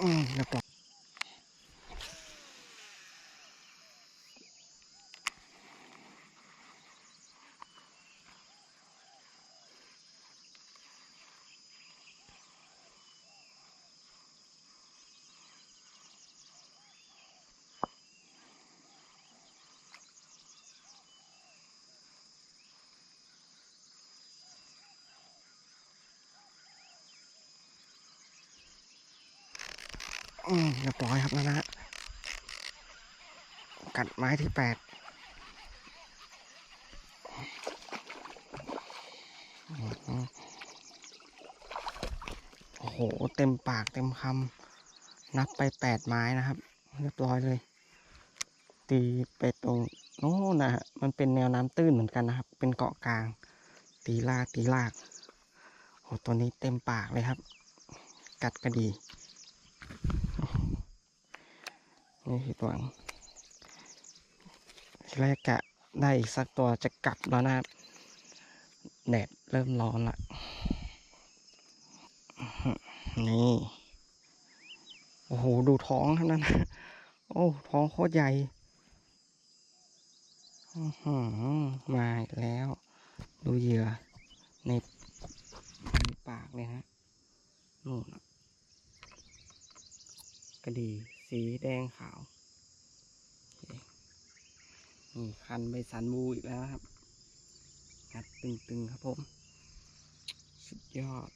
อืมเอืมเรียบร้อยครับนะนะ กัดไม้ที่แปดโอ้โห เต็มปากเต็มคำนับไปแปดไม้นะครับ เรียบร้อยเลย ตีไปตรงโน้นนะฮะมันเป็นแนวน้ำตื้นเหมือนกันนะครับ เป็นเกาะกลาง ตีลากตีลากโอ้ตัวนี้เต็มปากเลยครับ กัดกระดี นี่คือตัวทีแรกกะได้อีกสักตัวจะกลับแล้วนะครับแดดเริ่มร้อนละนี่โอ้โหดูท้องครับนั่นโอ้ท้องโคตรใหญ่มาอีกแล้ว ดูเหยื่อในปากเลยฮะนู่นกระดี สีแดงขาวนี่คันใบสันบูอีกแล้วครับงัดตึงๆครับผม สุดยอด